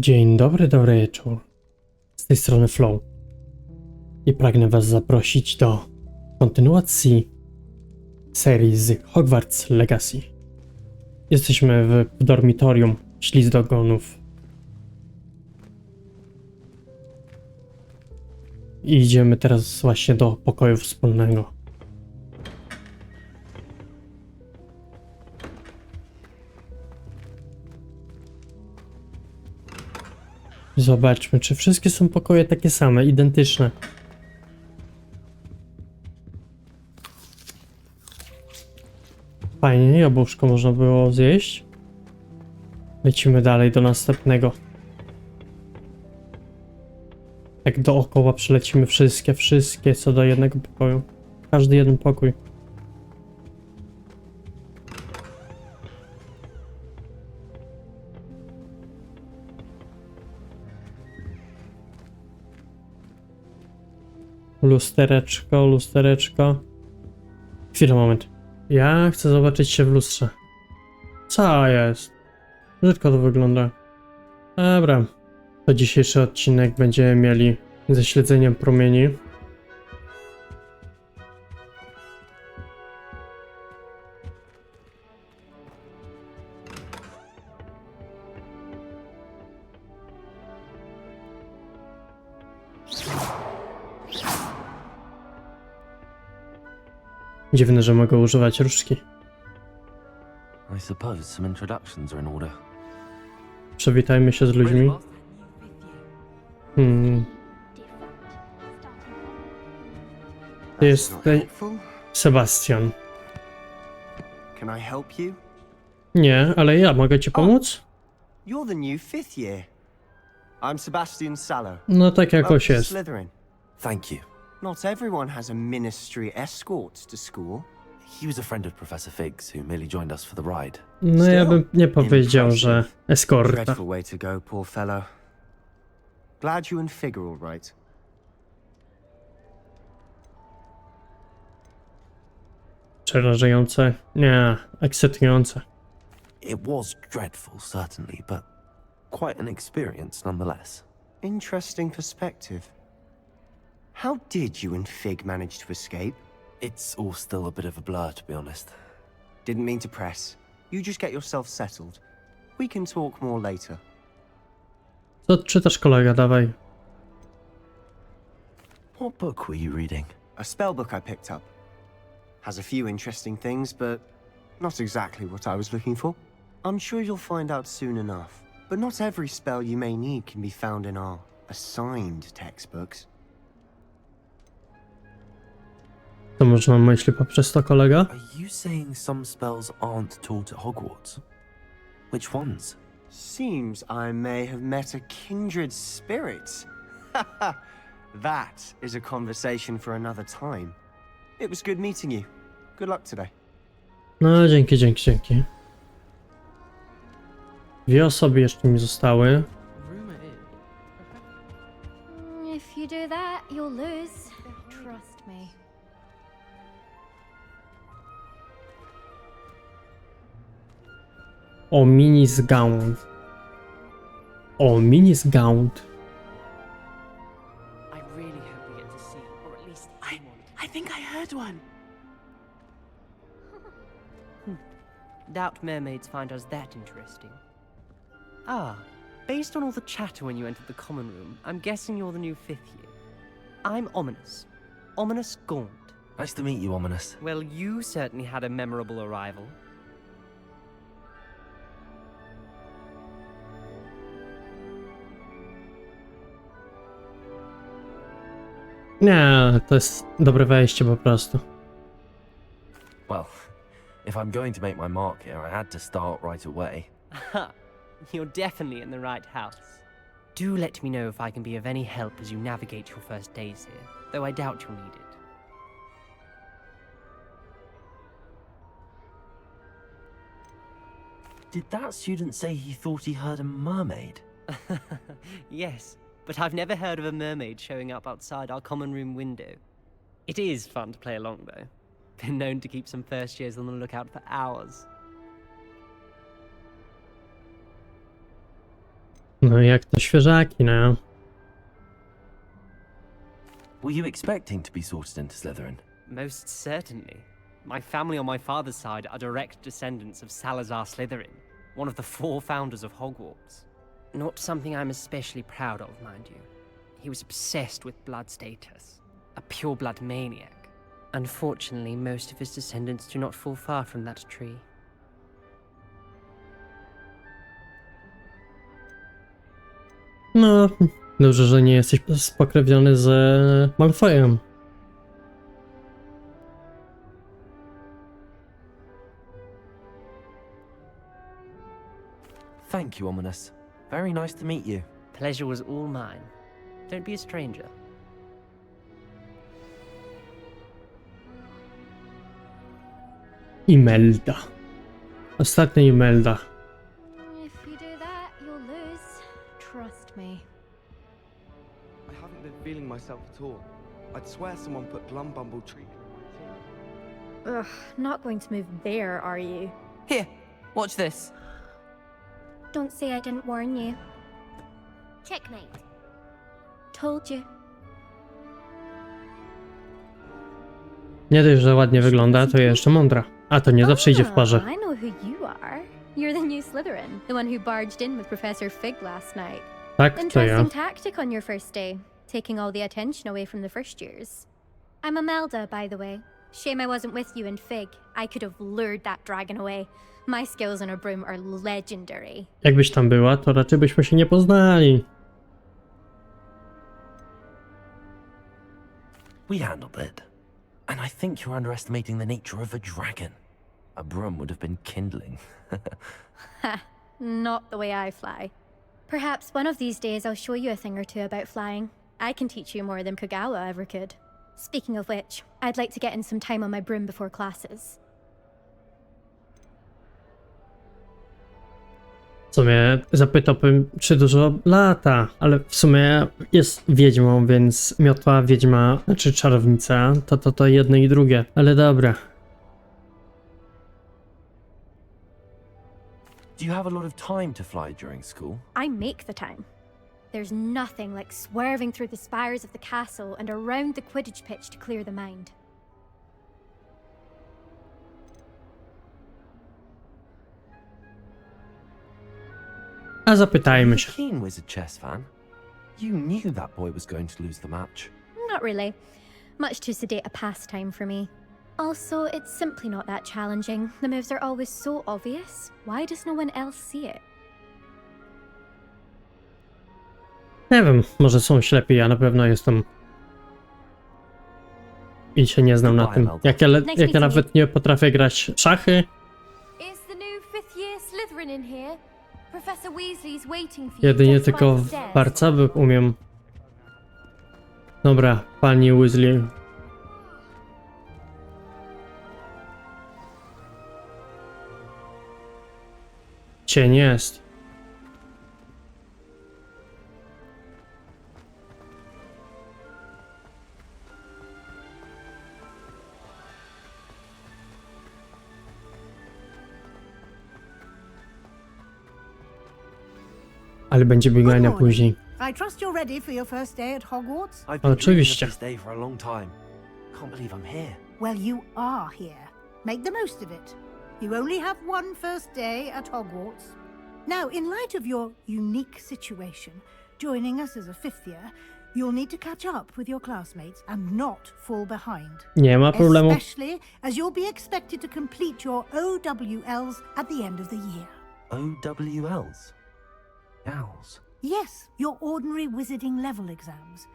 Dzień dobry, dobry wieczór. Z tej strony Flow. I pragnę Was zaprosić do kontynuacji serii z Hogwarts Legacy. Jesteśmy w, dormitorium ślizdogonów. I idziemy teraz właśnie do pokoju wspólnego. Zobaczmy, czy wszystkie są pokoje takie same, identyczne. Fajnie, jabłuszko można było zjeść. Lecimy dalej do następnego. Jak dookoła przelecimy wszystkie, wszystkie co do jednego pokoju. Każdy jeden pokój. Lustereczko, lustereczko. Chwilę, moment. Ja chcę zobaczyć się w lustrze. Co jest? Brzydko to wygląda. Dobra. To dzisiejszy odcinek będziemy mieli ze śledzeniem promieni. Dziwne, że mogę używać różdżki. I suppose some introductions are in order. Przywitajmy się z ludźmi. Hmm. To jest helpful? Sebastian. Can I help you? Nie, ale ja mogę ci pomóc? You're the new fifth year. I'm Sebastian Sallow. No tak jakoś jest. Thank you. Not everyone has a ministry escort to school. He was a friend of Professor Figgs, who merely joined us for the ride. No ja Still bym nie powiedział, że eskorta. Dreadful way to go, poor fellow. Glad you and Fig are all right. Przerażające. Nie, ekscytujące. It was dreadful, certainly, but quite an experience nonetheless. Interesting perspective. How did you and Fig manage to escape? It's all still a bit of a blur, to be honest. Didn't mean to press. You just get yourself settled. We can talk more later. Co czytasz kolega, dawaj. What book were you reading? A spell book I picked up. Has a few interesting things, but not exactly what I was looking for. I'm sure you'll find out soon enough. But not every spell you may need can be found in our assigned textbooks. Co można na myśli poprzez to kolega? Are you saying some spells aren't taught at Hogwarts? Which ones? Seems I may have met a kindred spirit. that is a conversation for another time. It was good meeting you. Good luck today. No dzięki, dzięki, dzięki. Dwie osoby jeszcze mi zostały. If you do that, you'll lose. Trust me. O minis gaunt. O minis gaunt. I really hope we get to see, or at least I, I think I heard one. Hmm. Doubt mermaids find us that interesting. Ah, based on all the chatter when you entered the common room, I'm guessing you're the new fifth year. I'm Ominous. Ominous Gaunt. Nice to meet you, Ominous. Well, you certainly had a memorable arrival. Nie, to jest dobre wejście po prostu. Well, if I'm going to make my mark here, I had to start right away. Ha! You're definitely in the right house. Do let me know if I can be of any help as you navigate your first days here, though I doubt you'll need it. Did that student say he thought he heard a mermaid? yes, but I've never heard of a mermaid showing up outside our common room window. It is fun to play along, though. Been known to keep some first years on the lookout for hours. No jak to świeżaki now. Were you expecting to be sorted into Slytherin? Most certainly. My family on my father's side are direct descendants of Salazar Slytherin, one of the four founders of Hogwarts. Not something I'm especially proud of, mind you. He was obsessed with blood status, a pureblood maniac. Unfortunately, most of his descendants do not fall far from that tree. No, dobrze, że nie jesteś spokrewniony z Malfoyem. Thank you, Ominous. Very nice to meet you. Pleasure was all mine. Don't be a stranger. Imelda. Ostatnia Imelda. If you do that, you'll lose. Trust me. I haven't been feeling myself at all. I'd swear someone put Glumbumble treatment in my tea. Ugh, not going to move there, are you? Here, watch this. Don't say I didn't warn you. Checkmate. Told you. Nie dość, że ładnie wygląda, to jeszcze mądra. A to nie zawsze idzie w parze. Ah, I know who you are. You're the new Slytherin, the one who barged in with Professor Fig last night. Tak, to ja. Interesting tactic on your first day, taking all the attention away from the first years. I'm Amelda, by the way. Shame I wasn't with you in Fig. I could have lured that dragon away. My skills on a broom are legendary. Jakbyś tam była, to raczej byśmy się nie poznali. We handled it. And I think you're underestimating the nature of a dragon. A broom would have been kindling. Not the way I fly. Perhaps one of these days I'll show you a thing or two about flying. I can teach you more than Kagawa ever could. Speaking of which, I'd like to get in some time on my broom before classes. W sumie zapytałbym, czy dużo lata, ale w sumie jest wiedźmą, więc miotła wiedźma, znaczy czarownica, to to to jedno i drugie. Ale dobra. Do you have a lot of time to fly during school? I make the time. There's nothing like swerving through the spires of the castle and around the Quidditch pitch to clear the mind. As A zapytajmy You're się. a keen wizard chess fan. You knew that boy was going to lose the match. Not really. Much too sedate a pastime for me. Also, it's simply not that challenging. The moves are always so obvious. Why does no one else see it? Nie wiem, może są ślepi, ja na pewno jestem. I się nie znam na tym. Jak ja, le- jak ja nawet nie potrafię grać w szachy, Is the new fifth year Slytherin in here? Professor Weasley's waiting for you. jedynie just tylko barca by umiem. Dobra, pani Weasley. Cień jest. Będzie biegania morning. później. I trust you're ready for your first day at Hogwarts? I've been dreaming of Oczywiście. this day for a long time. Can't believe I'm here. Well, you are here. Make the most of it. You only have one first day at Hogwarts. Now, in light of your unique situation, joining us as a fifth year, you'll need to catch up with your classmates and not fall behind. Nie ma problemu. Especially as you'll be expected to complete your OWLs at the end of the year. OWLs. Gals. Yes, your ordinary wizarding level exams.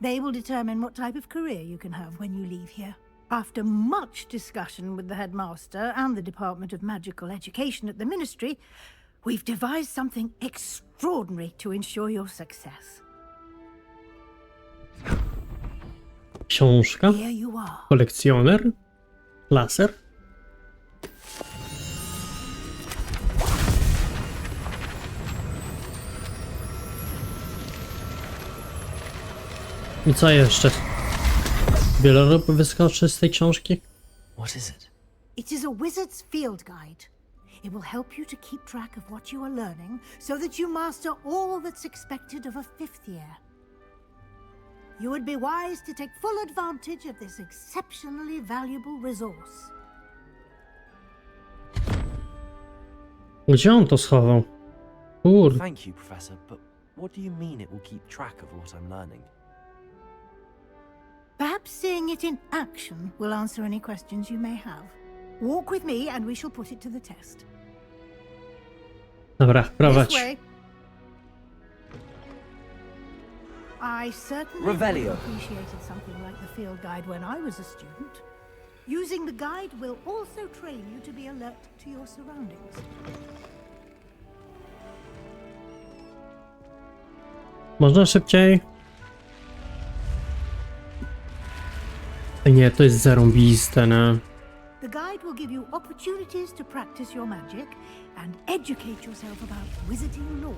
They will determine what type of career you can have when you leave here. After much discussion with the headmaster and the Department of Magical Education at the Ministry, we've devised something extraordinary to ensure your success. Książka? Here you are. Kolekcjoner? Laser? I co jeszcze? Wieloryb wyskoczy z tej książki? What is it? It is a wizard's field guide. It will help you to keep track of what you are learning so that you master all that's expected of a fifth year. You would be wise to take full advantage of this exceptionally valuable resource. Gdzie on to schował? Kurde. Thank you, Professor, but what do you mean it will keep track of what I'm learning? Perhaps seeing it in action will answer any questions you may have. Walk with me and we shall put it to the test. Dobra, This way. I certainly Revelio. appreciated something like the field guide when I was a student. Using the guide will also train you to be alert to your surroundings. Można szybciej? Nie, to jest zarąbiste, nie? The guide will give you opportunities to practice your magic and educate yourself about wizarding lore.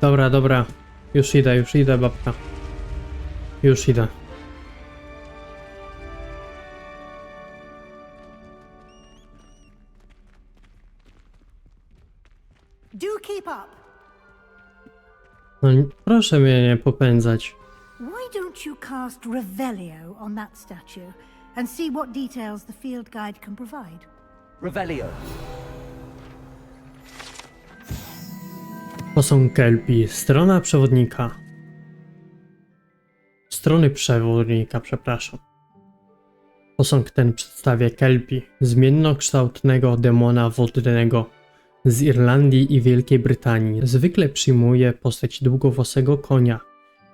Dobra, dobra. Już idę, już idę, babka. Już idę. Do keep up. No, proszę mnie nie popędzać. Why don't you cast Revelio on that statue and see what details the field guide can provide? Revelio. Posąg Kelpi, strona przewodnika. Strony przewodnika, przepraszam. Posąg ten przedstawia Kelpi, zmiennokształtnego demona wodnego z Irlandii i Wielkiej Brytanii. Zwykle przyjmuje postać długowłosego konia.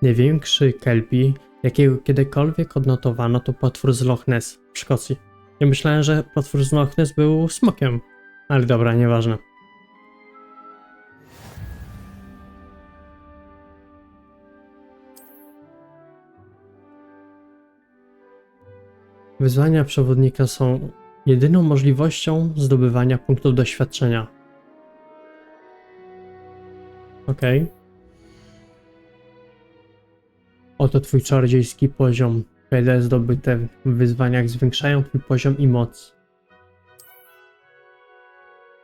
Największy Kelpi, jakiego kiedykolwiek odnotowano, to potwór z Loch Ness w Szkocji. Ja myślałem, że potwór z Loch Ness był smokiem, ale dobra, nieważne. Wyzwania przewodnika są jedyną możliwością zdobywania punktów doświadczenia. Ok. Oto twój czarodziejski poziom. Wiele zdobyte w wyzwaniach zwiększają twój poziom i moc.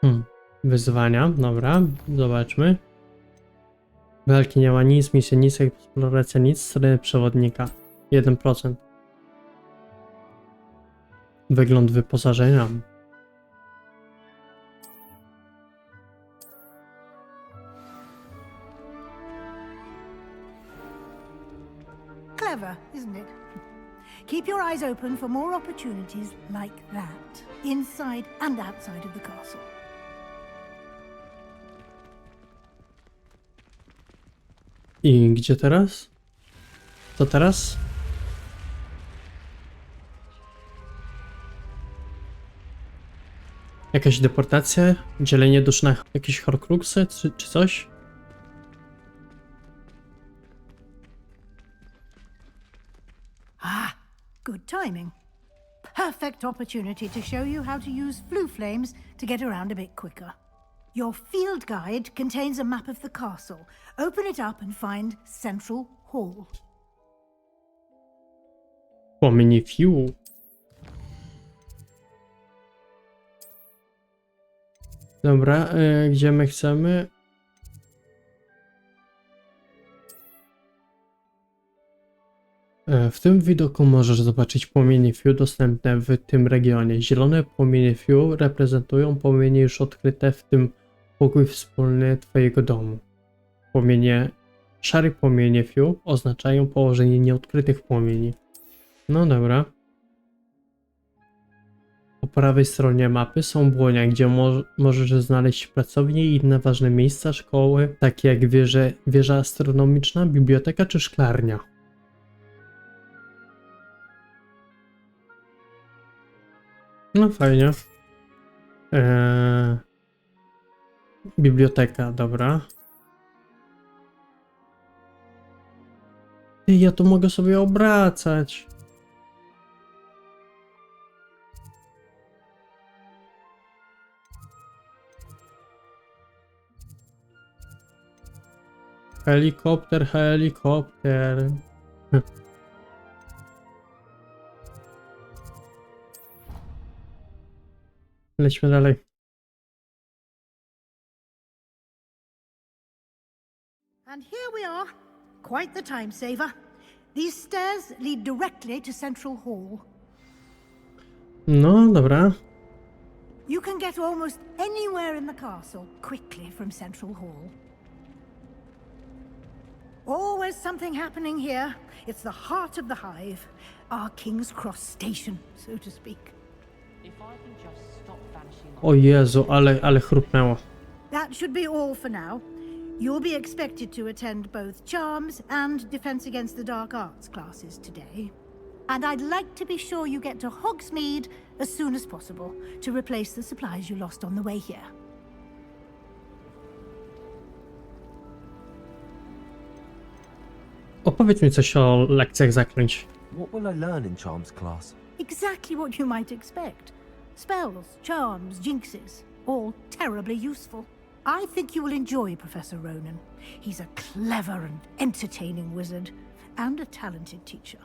Hmm. Wyzwania, dobra, zobaczmy. Walki nie ma nic, misja nic, eksploracja nic, strony przewodnika. 1%. Wygląd wyposażenia. Open for more opportunities like that, inside and outside of the castle. I gdzie teraz? Co teraz? Jakaś deportacja? Dzielenie dusz na jakieś horcruxy czy, czy coś? Good timing. Perfect opportunity to show you how to use flue flames to get around a bit quicker. Your field guide contains a map of the castle. Open it up and find Central Hall. Płomieni fiu. Dobra, y, gdzie my chcemy? W tym widoku możesz zobaczyć płomienie fiu dostępne w tym regionie. Zielone płomienie fiu reprezentują płomienie już odkryte w tym pokój wspólny Twojego domu. Płomienie, szare płomienie fiu oznaczają położenie nieodkrytych płomieni. No dobra. Po prawej stronie mapy są błonia, gdzie mo możesz znaleźć pracownie i inne ważne miejsca, szkoły, takie jak wieże, wieża astronomiczna, biblioteka czy szklarnia. No fajnie. Eee... Biblioteka, dobra. Ty, ja tu mogę sobie obracać. Helikopter, helikopter. Dalej. And here we are. Quite the time saver. These stairs lead directly to Central Hall. No, dobra. You can get almost anywhere in the castle quickly from Central Hall. Always something happening here. It's the heart of the hive, our King's Cross station, so to speak. O Jezu, ale, ale chrupnęło. That should be all for now. You'll be expected to attend both Charms and Defense Against the Dark Arts classes today. And I'd like to be sure you get to Hogsmeade as soon as possible to replace the supplies you lost on the way here. Opowiedz mi coś o lekcjach zaklęć. What will I learn in Charms class? Exactly what you might expect spells, charms, jinxes, all terribly useful. I think you will enjoy Professor Ronan. He's a clever and entertaining wizard, and a talented teacher.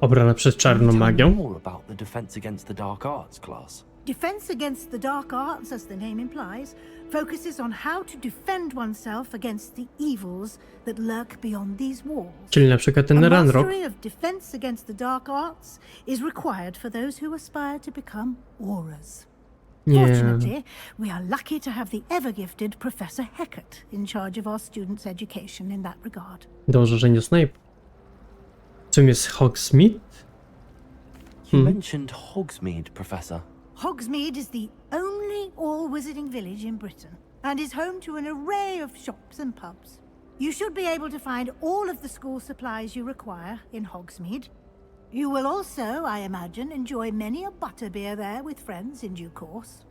Obrana przez czarną Tell me magią. more about the Defense Against the Dark Arts class. Defense against the dark arts, as the name implies, focuses on how to defend oneself against the evils that lurk beyond these walls. Czyli na przykład ten A Ranrock. mastery of defense against the dark arts is required for those who aspire to become auras. Nie. Fortunately, we are lucky to have the ever gifted Professor Heckert in charge of our students' education in that regard. Dobrze, że nie Snape. Czym jest Hogsmeade? You Hmm. mentioned Hogsmeade, Professor. Hogsmeade is the only all wizarding village in Britain and is home to an array of shops and pubs. You should be able to find all of the school supplies you require in Hogsmeade. You will also, I imagine, enjoy many a butterbeer there with friends in due course.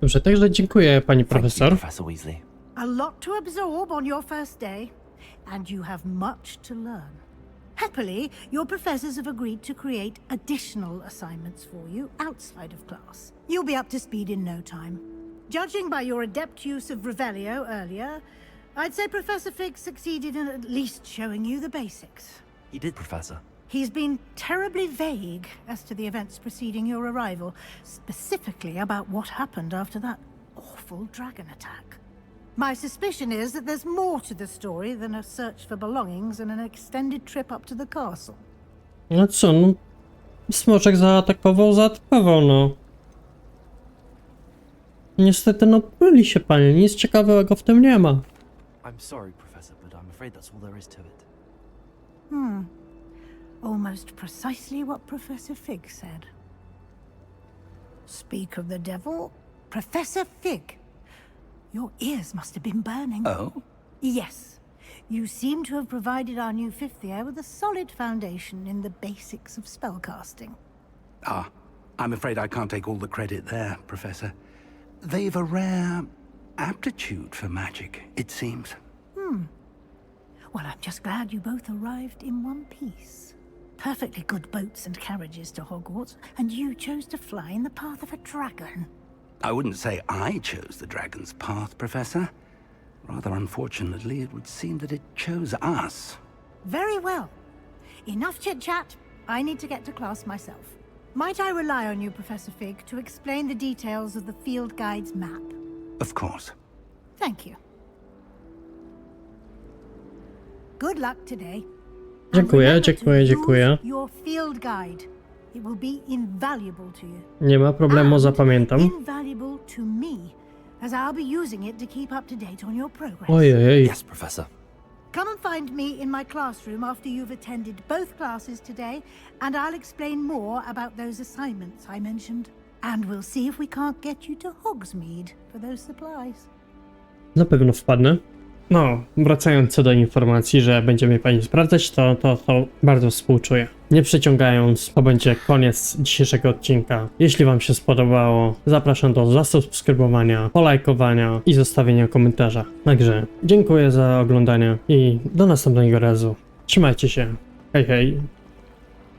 Dobrze, także dziękuję pani profesor. Professor Weasley. A lot to absorb on your first day, and you have much to learn. Happily, your professors have agreed to create additional assignments for you outside of class. You'll be up to speed in no time. Judging by your adept use of Revelio earlier, I'd say Professor Fig succeeded in at least showing you the basics. He did, Professor. He's been terribly vague as to the events preceding your arrival, specifically about what happened after that awful dragon attack. My suspicion is that there's more to the story than a search for belongings and an extended trip up to the castle. No co, no. Smoczek zaatakował, zaatakował, no. Niestety, no byli się panie, nic ciekawego w tym nie ma. I'm sorry, Professor, but I'm afraid that's all there is to it. Hmm. Almost precisely what Professor Fig said. Speak of the devil, Professor Fig. Your ears must have been burning. Oh? Yes. You seem to have provided our new fifth year with a solid foundation in the basics of spellcasting. Ah, I'm afraid I can't take all the credit there, Professor. They've a rare aptitude for magic, it seems. Hmm. Well, I'm just glad you both arrived in one piece. Perfectly good boats and carriages to Hogwarts, and you chose to fly in the path of a dragon. I wouldn't say I chose the dragon's path, Professor. Rather unfortunately, it would seem that it chose us. Very well. Enough chit chat. I need to get to class myself. Might I rely on you, Professor Fig, to explain the details of the field guide's map? Of course. Thank you. Good luck today. And Dziękuję, remember dziękuję, dziękuję. Your field guide. It will be invaluable to you. Nie ma problemu, And zapamiętam. Invaluable to me, as I'll be using it to keep up to date on your progress. Ojej, Yes, Professor. Come and find me in my classroom after you've attended both classes today, and I'll explain more about those assignments I mentioned. And we'll see if we can't get you to Hogsmeade for those supplies. na pewno wpadnę. No, wracając co do informacji, że będziemy pani sprawdzać, to, to, to bardzo współczuję. Nie przeciągając, to będzie koniec dzisiejszego odcinka. Jeśli wam się spodobało, zapraszam do zasubskrybowania, polajkowania i zostawienia komentarza. Także dziękuję za oglądanie i do następnego razu. Trzymajcie się. Hej, hej.